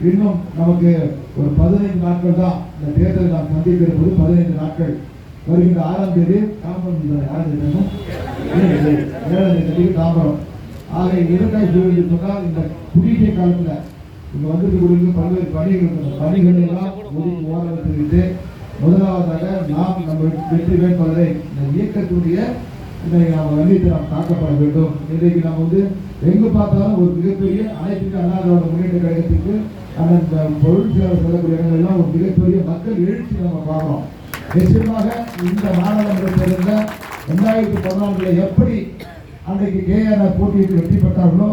இன்னும் நமக்கு ஒரு பதினைந்து நாட்கள் தான் இந்த தேர்தலை நாம் சந்திக்க இருப்பது. பதினைந்து நாட்கள் வருகின்ற ஆறாம் தேதி தாம்பரம் இந்த ஆறாம் தேதி. ஏழாம் தேதி தாம்பரம். ஆக எதற்காக சொல்லி சொன்னால் இந்த குடிநீர் காலத்தில் இங்கே வந்திருக்கக்கூடிய பல்வேறு பணிகள் பணிகள் எல்லாம் ஒதுக்கி ஓரம் தெரிவித்து முதலாவதாக நாம் நம்ம வெற்றி வேட்பாளரை இந்த இயக்கத்துடைய இதை நாம் வந்தித்து நாம் தாக்கப்பட வேண்டும். இன்றைக்கு நாம் வந்து எங்கு பார்த்தாலும் ஒரு மிகப்பெரிய அனைத்து அண்ணாதிராவிட முன்னேற்ற கழகத்துக்கு அந்த பொருள் சேவை செல்லக்கூடிய இடங்கள்லாம் ஒரு மிகப்பெரிய மக்கள் எழுச்சி நம்ம பார்க்கிறோம். நிச்சயமாக இந்த நாடாளுமன்ற தேர்தலில் ரெண்டாயிரத்தி பதினான்குல எப்படி அன்றைக்கு கேஆர் போட்டியிட்டு வெற்றி பெற்றார்களோ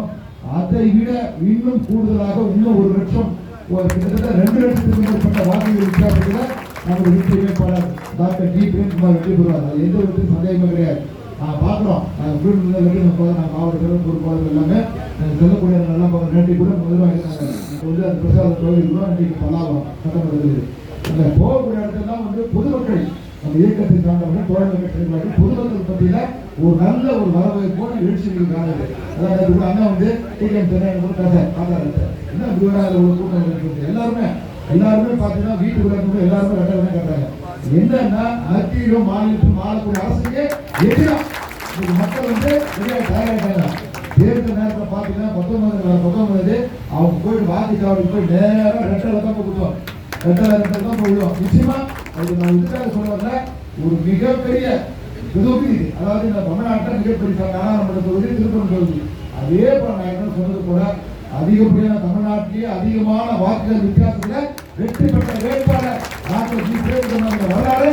அதை விட இன்னும் கூடுதலாக இன்னும் ஒரு லட்சம் ஒரு கிட்டத்தட்ட ரெண்டு லட்சத்துக்கு மேற்பட்ட வாக்குகள் வித்தியாசத்தில் நமது வெற்றி வேட்பாளர் டாக்டர் ஜி. பிரேம்குமார் வெற்றி பெறுவார். அது எந்த ஒரு சந்தேகமும் கிடையாது. நான் பார்க்குறோம் நாங்கள் வீடு வெற்றி நம்ம போதும் நாங்கள் மாவட்டத்தில் தலைவர் பொறுப்பாளர் எல்லாமே நாங்கள் சொல்லக்கூடிய நல்லா பார்க்க நேற்று கூட முதல்வர் வந்து அந்த பிரசாத கோவில் கூட இன்றைக்கு பல்லாவரம் சட்டமன்றத்தில் அந்த போகக்கூடிய இடத்துலாம் வந்து பொதுமக்கள் நம்ம இயக்கத்தை சார்ந்தவர்கள் தோழமை கட்சிகளாக பொதுமக்கள் பற்றியில் ஒரு நல்ல ஒரு வரவேற்போடு எழுச்சிகள் காணது. அதாவது கூட அண்ணா வந்து டிஎம் தென்னாடு கூட பேச ஆதார் என்ன விவராக ஒரு கூட்டம் இருக்குது எல்லாருமே எல்லாருமே பார்த்தீங்கன்னா வீட்டுக்குள்ள இருந்து எல்லாருமே ரெட்ட வேணும் கேட்டாங்க என்னன்னா மத்தியிலும் மாநிலத்திலும் ஆளக்கூடிய அரசுக்கு எதிராக மக்கள் வந்து நிறைய தயாராகிட்டாங்க தேர்தல் நேரத்தில் பார்த்தீங்கன்னா பத்தொன்பது பத்தொன்பது அவங்க போயிட்டு வாக்குச்சாவடி போய் நேராக ரெட்டை தான் கொடுத்தோம். ரெட்டை ரெட்டை தான் போயிடும் நிச்சயமா அது நான் இதுக்காக சொல்லுவாங்க ஒரு மிகப்பெரிய தொகுதி அதாவது இந்த தமிழ்நாட்டில் மிகப்பெரிய ச- நாடாளுமன்ற தொகுதி திருப்பூர் தொகுதி அதே போல நான் என்ன சொன்னது கூட அதிகப்படியான தமிழ்நாட்டிலேயே அதிகமான வாக்குகள் வித்தியாசத்தில் வெற்றி பெற்ற வேட்பாளர் டாக்டர் ஜி. பிரேமச்சந்திரன் வரலாறு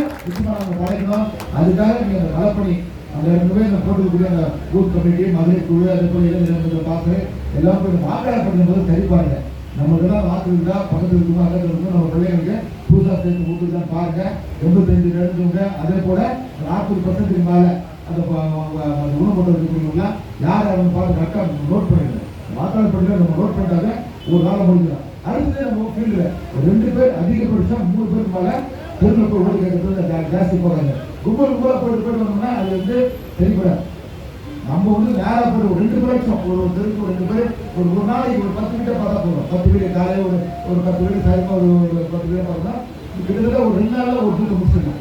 அதுக்காக நீங்கள் அந்த நலப்பணி அந்த இடத்துல இந்த போட்டுக்கூடிய அந்த பூத் கமிட்டி மகளிர் குழு அதே போல இளைஞர்கள் பார்த்து எல்லாம் போய் வாக்காளர் பண்ணும்போது சரி பாருங்க. நம்மளுக்கெல்லாம் வாக்கு இருந்தா பக்கத்துல இருக்குமோ? அக்கத்துல இருக்குமோ? நம்ம பிள்ளைங்களுக்கு புதுசா சேர்த்து கொடுத்துருக்கான்னு பாருங்க. எண்பத்தஞ்சு எடுத்துங்க அதே போல நாற்பது பர்சன்ட்டுக்கு அந்த ப- அந்த யார் அவன் பார்த்து கரெக்டாக நோட் பண்ணுங்க வாக்காளர் பட்டியல நம்ம நோட் பண்ணாத ஒரு நாளை முடிஞ்சிடும். அடுத்து நம்ம ஃபீல்டில் ரெண்டு பேர் அதிகப்படுத்தா மூணு பேர் மேல தெருவில் போய் ஓடி கேட்கறது ஜாஸ்தி போகிறாங்க கும்பல் கும்பலாக போயிட்டு போயிட்டு வந்தோம்னா அது வந்து சரிப்படாது நம்ம வந்து நேராக போய் ரெண்டு லட்சம் ஒரு ஒரு தெருக்கு ரெண்டு பேர் ஒரு ஒரு நாளைக்கு ஒரு பத்து வீட்டை பார்த்தா போதும். பத்து வீடு காலையில் ஒரு ஒரு பத்து வீடு சாயமாக ஒரு பத்து வீடு பார்த்தா கிட்டத்தட்ட ஒரு ரெண்டு நாளில் ஒரு வீட்டை முடிச்சிருக்கோம்